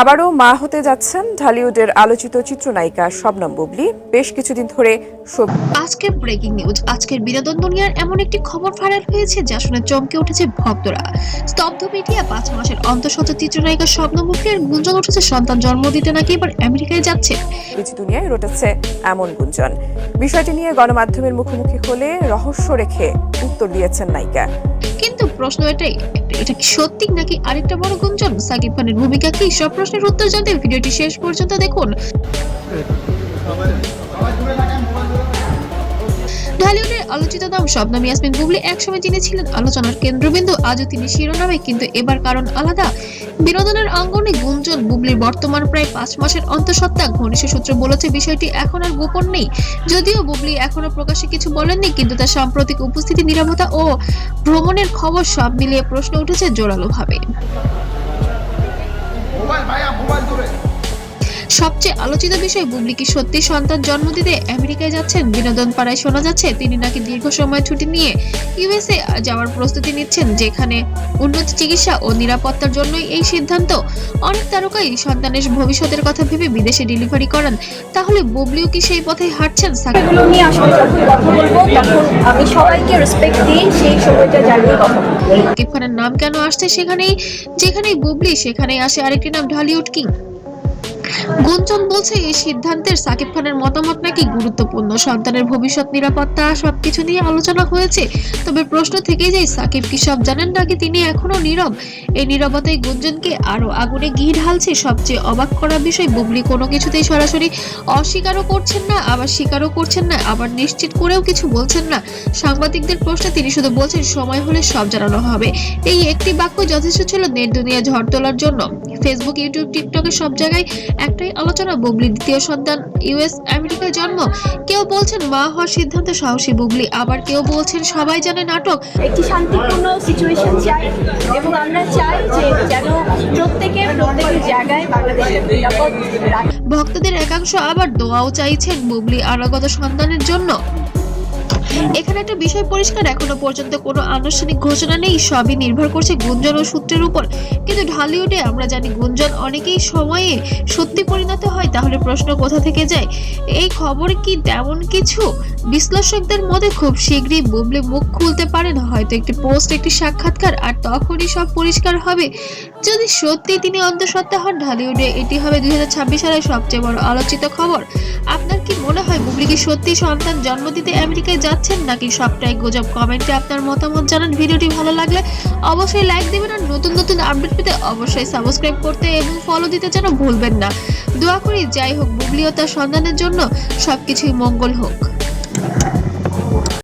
আবারও মা হতে যাচ্ছেন ঢালিউডের আলোচিত চিত্রনায়িকা শবনম বুবলি। বেশ কিছুদিন ধরে আজকে ব্রেকিং নিউজ আজকের বিনোদন দুনিয়ার এমন একটি খবর ভাইরাল হয়েছে যা শুনে চমকে উঠেছে ভক্তরা। স্তব্ধ মিডিয়া পাঁচ মাসের অন্তঃসত্ত্ব চিত্রনায়িকা স্বপ্ন মুখের গুঞ্জন উঠেছে সন্তান জন্ম দিতে নাকি এবার আমেরিকায় যাচ্ছে। দুনিয়ায় রটেছে এমন গুঞ্জন। বিষয়টি নিয়ে গণমাধ্যমের মুখোমুখি হলে রহস্য রেখে উত্তর দিয়েছেন নায়িকা। প্রশ্ন এটাই, এটা কি সত্যি নাকি আরেকটা বড় গুঞ্জন? সাকিব খানের ভূমিকা কি? সব প্রশ্নের উত্তর জানতে ভিডিওটি শেষ পর্যন্ত দেখুন। আলোচিত নাম শবনম ইয়াসমিন বুবলি একসময় যিনি ছিলেন আলোচনার কেন্দ্রবিন্দু। আজও তিনি শিরোনামে, কিন্তু এবার কারণ আলাদা। বিনোদনের অঙ্গনে গুঞ্জন, বুবলির বর্তমান প্রায় পাঁচ মাসের অন্তঃসত্ত্বা, ঘনিষ্ঠ সূত্র বলেছে বিষয়টি এখন আর গোপন নেই। যদিও বুবলি এখনও প্রকাশ্যে কিছু বলেননি, কিন্তু তার সাম্প্রতিক উপস্থিতি, নিরাপত্তা ও ভ্রমণের খবর সব মিলিয়ে প্রশ্ন উঠেছে জোরালোভাবে। সবচেয়ে আলোচিত বিষয় বুবলি কি সত্যি সন্তান জন্ম দিতে আমেরিকায় যাচ্ছেন? বিনোদন পাড়ায় শোনা যাচ্ছে তিনি নাকি দীর্ঘ সময় ছুটি নিয়ে ইউএসএ যাওয়ার প্রস্তুতি নিচ্ছেন যেখানে উন্নত চিকিৎসা ও নিরাপত্তার জন্যই এই সিদ্ধান্ত। অনেক তারকাই সন্তানের ভবিষ্যতের কথা ভেবে বিদেশে ডেলিভারি করান। তাহলে বুবলিও কি সেই পথে হাঁটছেন? সাকিব এগুলো নিয়ে আসলে যখন কথা বলব তখন আমি সবাইকে রেসপেক্ট দিয়ে সেই সময়টা জানিয়ে কথা বলব। নাম কেন আসছে সেখানেই যেখানেই বুবলি সেখানেই আসে আরেকটি নাম ঢালিউড কিং। গুঞ্জন বলছে, এই সিদ্ধান্তের সাকিব খানের মতামত নাকি গুরুত্বপূর্ণ? সন্তানের ভবিষ্যৎ নিরাপত্তা সবকিছু নিয়ে আলোচনা হয়েছে। তবে প্রশ্ন থেকেই যায়, সাকিব কি সব জানেন নাকি তিনি এখনও নীরব? এই নীরবতাই গুঞ্জনকে আরও আগুনে ঘি ঢালছে। সবচেয়ে অবাক করা বিষয়, বুবলি কোনো কিছুতেই সরাসরি অস্বীকারও করছেন না, আবার স্বীকারও করছেন না, আবার নিশ্চিত করেও কিছু বলছেন না। সাংবাদিকদের প্রশ্নে তিনি শুধু বলছেন, সময় হলে সব জানানো হবে। এই একটি বাক্য যথেষ্ট ছিল নেট দুনিয়া ঝড় তোলার জন্য। ফেসবুক, ইউটিউব, টিকটকে সব জায়গায় একটাই আলোচনা বুবলি দ্বিতীয় সন্তান ইউএস আমেরিকায় জন্ম। কেউ বলছেন মা হওয়ার সিদ্ধান্তে সাহসী বুবলি আবার কেউ বলছেন সবাই জানে নাটক। একটি শান্তিপূর্ণ সিচুয়েশন চাই এবং আমরা চাই যে যেন প্রত্যেকে প্রত্যেকের জায়গায় বাংলাদেশের ভক্তদের একাংশ আবার দোয়াও চাইছেন বুবলি আনাগত সন্তানের জন্য। এখানে একটা বিষয় পরিষ্কার, এখনও পর্যন্ত কোনো আনুষ্ঠানিক ঘোষণা নেই, সবই নির্ভর করছে গুঞ্জন ও সূত্রের উপর। কিন্তু ঢালিউডে আমরা জানি গুঞ্জন অনেকেই সময়ে সত্যি পরিণত হয়, তাহলে প্রশ্ন কোথা থেকে যায়? এই খবরে কি তেমন কিছু? বিশ্লেষকদের মধ্যে খুব শীঘ্রই বুবলি মুখ খুলতে পারেন। হয়তো একটি পোস্ট, একটি সাক্ষাৎকার, আর তখনই সব পরিষ্কার হবে। যদি সত্যি তিনি অন্তঃসত্ত্বা হন, ঢালিউডে এটি হবে দুই সালের সবচেয়ে বড় আলোচিত খবর। আপনার কি মনে হয় বুবলি কি সত্যি সন্তান জন্ম দিতে আমেরিকায় যাচ্ছেন, নাকি সবটাই গুজব কমেন্টে আপনার মতামত জানান? ভিডিওটি ভালো লাগলে অবশ্যই লাইক দিবেন আর নতুন নতুন আপডেট পেতে অবশ্যই সাবস্ক্রাইব করতে এবং ফলো দিতে যেন ভুলবেন না। দোয়া করি যাই হোক, বুবলি ও তার সন্তানের জন্য সবকিছুই মঙ্গল হোক।